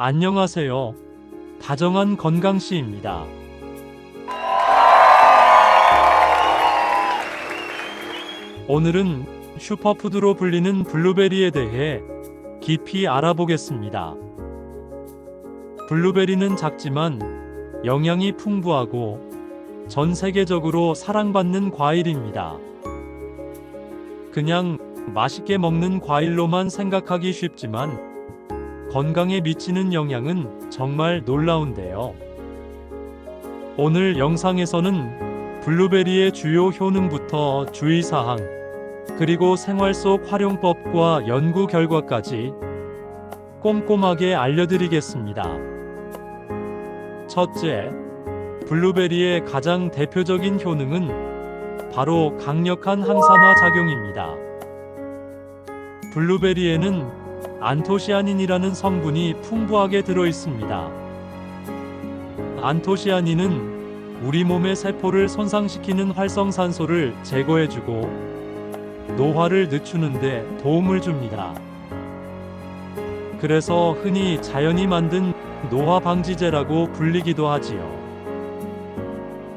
안녕하세요. 다정한 건강씨입니다. 오늘은 슈퍼푸드로 불리는 블루베리에 대해 깊이 알아보겠습니다. 블루베리는 작지만 영양이 풍부하고 전 세계적으로 사랑받는 과일입니다. 그냥 맛있게 먹는 과일로만 생각하기 쉽지만 건강에 미치는 영향은 정말 놀라운데요. 오늘 영상에서는 블루베리의 주요 효능부터 주의사항, 그리고 생활 속 활용법과 연구 결과까지 꼼꼼하게 알려드리겠습니다. 첫째, 블루베리의 가장 대표적인 효능은 바로 강력한 항산화 작용입니다. 블루베리에는 안토시아닌이라는 성분이 풍부하게 들어 있습니다. 안토시아닌은 우리 몸의 세포를 손상시키는 활성산소를 제거해주고 노화를 늦추는데 도움을 줍니다. 그래서 흔히 자연이 만든 노화 방지제라고 불리기도 하지요.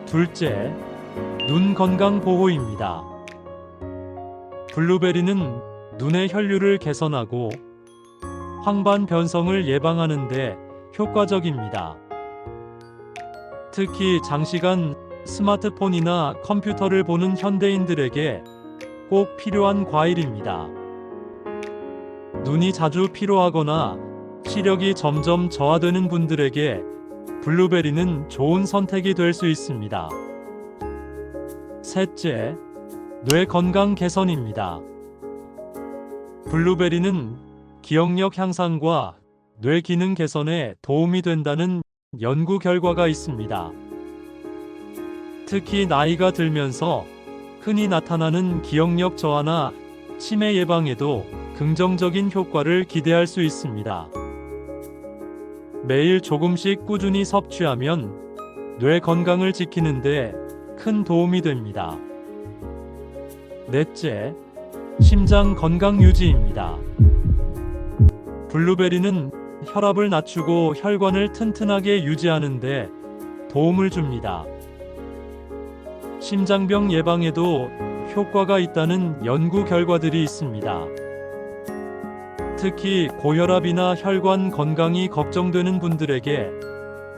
둘째, 눈 건강 보호입니다. 블루베리는 눈의 혈류를 개선하고 황반 변성을 예방하는 데 효과적입니다. 특히 장시간 스마트폰이나 컴퓨터를 보는 현대인들에게 꼭 필요한 과일입니다. 눈이 자주 피로하거나 시력이 점점 저하되는 분들에게 블루베리는 좋은 선택이 될 수 있습니다. 셋째, 뇌 건강 개선입니다. 블루베리는 기억력 향상과 뇌 기능 개선에 도움이 된다는 연구 결과가 있습니다. 특히 나이가 들면서 흔히 나타나는 기억력 저하나 치매 예방에도 긍정적인 효과를 기대할 수 있습니다. 매일 조금씩 꾸준히 섭취하면 뇌 건강을 지키는데 큰 도움이 됩니다. 넷째, 심장 건강 유지입니다. 블루베리는 혈압을 낮추고 혈관을 튼튼하게 유지하는데 도움을 줍니다. 심장병 예방에도 효과가 있다는 연구 결과들이 있습니다. 특히 고혈압이나 혈관 건강이 걱정되는 분들에게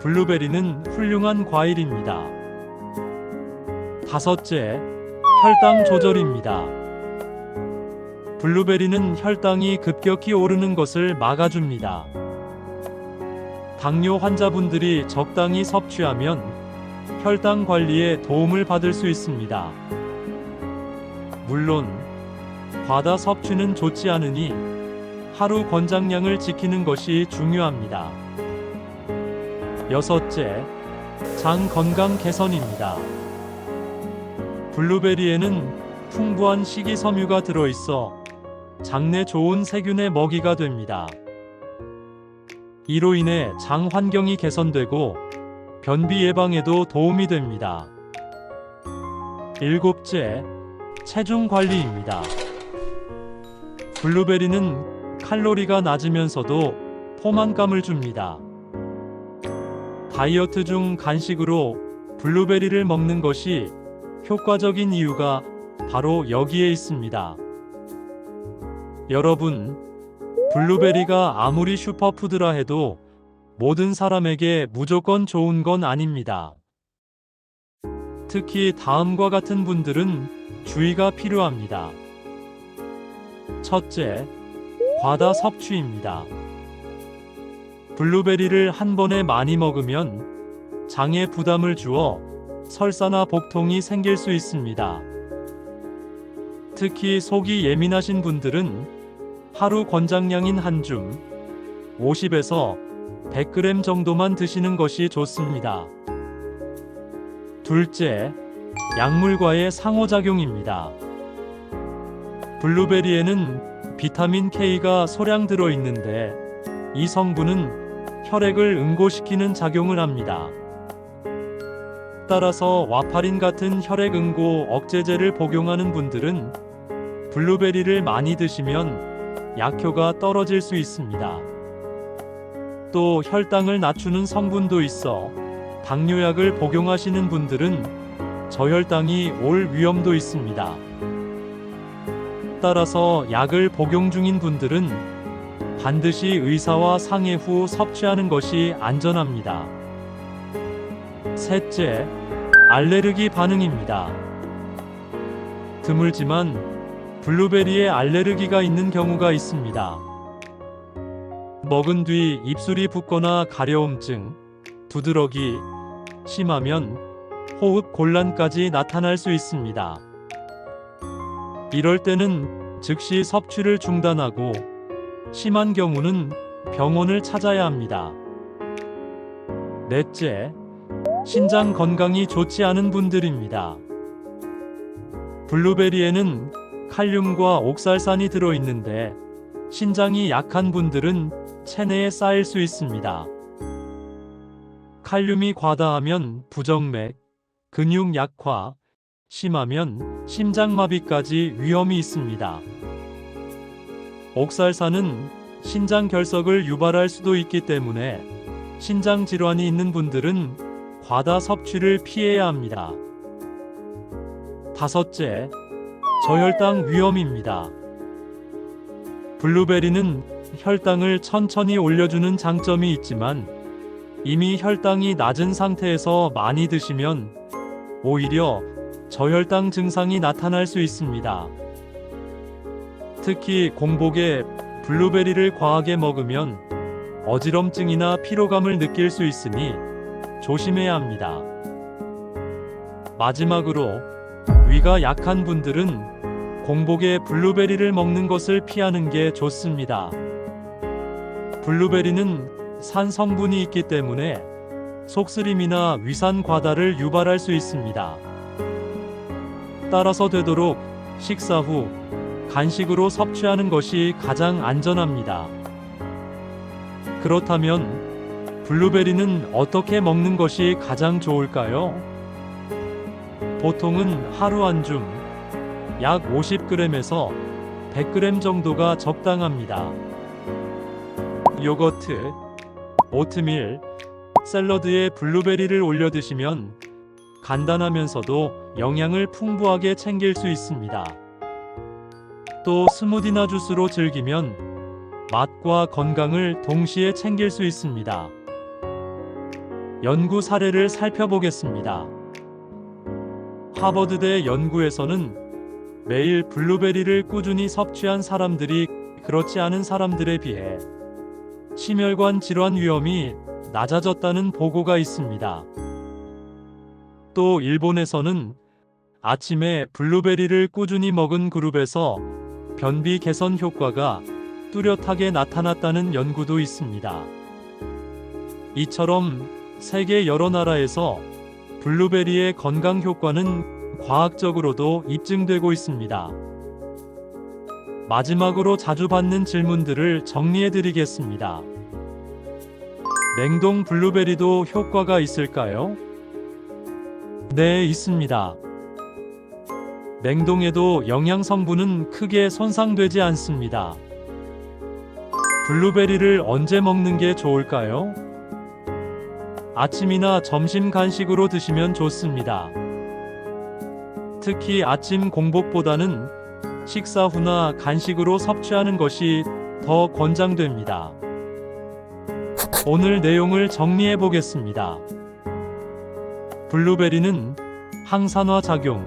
블루베리는 훌륭한 과일입니다. 다섯째, 혈당 조절입니다. 블루베리는 혈당이 급격히 오르는 것을 막아줍니다. 당뇨 환자분들이 적당히 섭취하면 혈당 관리에 도움을 받을 수 있습니다. 물론, 과다 섭취는 좋지 않으니 하루 권장량을 지키는 것이 중요합니다. 여섯째, 장 건강 개선입니다. 블루베리에는 풍부한 식이섬유가 들어있어 장내 좋은 세균의 먹이가 됩니다. 이로 인해 장 환경이 개선되고 변비 예방에도 도움이 됩니다. 일곱째, 체중 관리입니다. 블루베리는 칼로리가 낮으면서도 포만감을 줍니다. 다이어트 중 간식으로 블루베리를 먹는 것이 효과적인 이유가 바로 여기에 있습니다. 여러분, 블루베리가 아무리 슈퍼푸드라 해도 모든 사람에게 무조건 좋은 건 아닙니다. 특히 다음과 같은 분들은 주의가 필요합니다. 첫째, 과다 섭취입니다. 블루베리를 한 번에 많이 먹으면 장에 부담을 주어 설사나 복통이 생길 수 있습니다. 특히 속이 예민하신 분들은 하루 권장량인 한 줌, 50에서 100g 정도만 드시는 것이 좋습니다. 둘째, 약물과의 상호작용입니다. 블루베리에는 비타민 K가 소량 들어 있는데 이 성분은 혈액을 응고시키는 작용을 합니다. 따라서 와파린 같은 혈액 응고 억제제를 복용하는 분들은 블루베리를 많이 드시면 약효가 떨어질 수 있습니다. 또 혈당을 낮추는 성분도 있어 당뇨약을 복용하시는 분들은 저혈당이 올 위험도 있습니다. 따라서 약을 복용 중인 분들은 반드시 의사와 상의 후 섭취하는 것이 안전합니다. 셋째, 알레르기 반응입니다. 드물지만 블루베리에 알레르기가 있는 경우가 있습니다. 먹은 뒤 입술이 붓거나 가려움증, 두드러기, 심하면 호흡 곤란까지 나타날 수 있습니다. 이럴 때는 즉시 섭취를 중단하고 심한 경우는 병원을 찾아야 합니다. 넷째, 신장 건강이 좋지 않은 분들입니다. 블루베리에는 칼륨과 옥살산이 들어있는데 신장이 약한 분들은 체내에 쌓일 수 있습니다. 칼륨이 과다하면 부정맥, 근육 약화, 심하면 심장마비까지 위험이 있습니다. 옥살산은 신장 결석을 유발할 수도 있기 때문에 신장 질환이 있는 분들은 과다 섭취를 피해야 합니다. 다섯째, 저혈당 위험입니다. 블루베리는 혈당을 천천히 올려주는 장점이 있지만 이미 혈당이 낮은 상태에서 많이 드시면 오히려 저혈당 증상이 나타날 수 있습니다. 특히 공복에 블루베리를 과하게 먹으면 어지럼증이나 피로감을 느낄 수 있으니 조심해야 합니다. 마지막으로 위가 약한 분들은 공복에 블루베리를 먹는 것을 피하는 게 좋습니다. 블루베리는 산 성분이 있기 때문에 속쓰림이나 위산 과다를 유발할 수 있습니다. 따라서 되도록 식사 후 간식으로 섭취하는 것이 가장 안전합니다. 그렇다면 블루베리는 어떻게 먹는 것이 가장 좋을까요? 보통은 하루 한 줌, 약 50g에서 100g 정도가 적당합니다. 요거트, 오트밀, 샐러드에 블루베리를 올려 드시면 간단하면서도 영양을 풍부하게 챙길 수 있습니다. 또 스무디나 주스로 즐기면 맛과 건강을 동시에 챙길 수 있습니다. 연구 사례를 살펴보겠습니다. 하버드대 연구에서는 매일 블루베리를 꾸준히 섭취한 사람들이 그렇지 않은 사람들에 비해 심혈관 질환 위험이 낮아졌다는 보고가 있습니다. 또 일본에서는 아침에 블루베리를 꾸준히 먹은 그룹에서 변비 개선 효과가 뚜렷하게 나타났다는 연구도 있습니다. 이처럼 세계 여러 나라에서 블루베리의 건강 효과는 과학적으로도 입증되고 있습니다. 마지막으로 자주 받는 질문들을 정리해 드리겠습니다. 냉동 블루베리도 효과가 있을까요? 네, 있습니다. 냉동에도 영양 성분은 크게 손상되지 않습니다. 블루베리를 언제 먹는 게 좋을까요? 아침이나 점심 간식으로 드시면 좋습니다. 특히 아침 공복보다는 식사 후나 간식으로 섭취하는 것이 더 권장됩니다. 오늘 내용을 정리해 보겠습니다. 블루베리는 항산화 작용,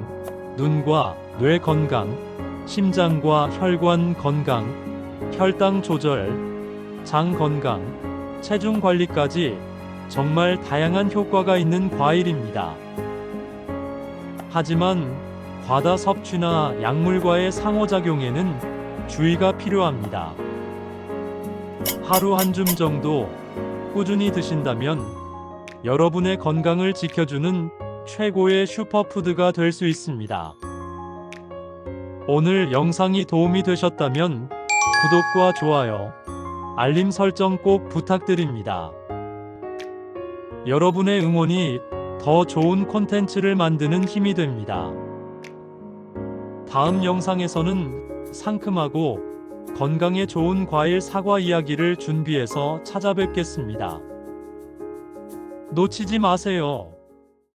눈과 뇌 건강, 심장과 혈관 건강, 혈당 조절, 장 건강, 체중 관리까지 정말 다양한 효과가 있는 과일입니다. 하지만 과다 섭취나 약물과의 상호작용에는 주의가 필요합니다. 하루 한 줌 정도 꾸준히 드신다면 여러분의 건강을 지켜주는 최고의 슈퍼푸드가 될 수 있습니다. 오늘 영상이 도움이 되셨다면 구독과 좋아요, 알림 설정 꼭 부탁드립니다. 여러분의 응원이 더 좋은 콘텐츠를 만드는 힘이 됩니다. 다음 영상에서는 상큼하고 건강에 좋은 과일 사과 이야기를 준비해서 찾아뵙겠습니다. 놓치지 마세요.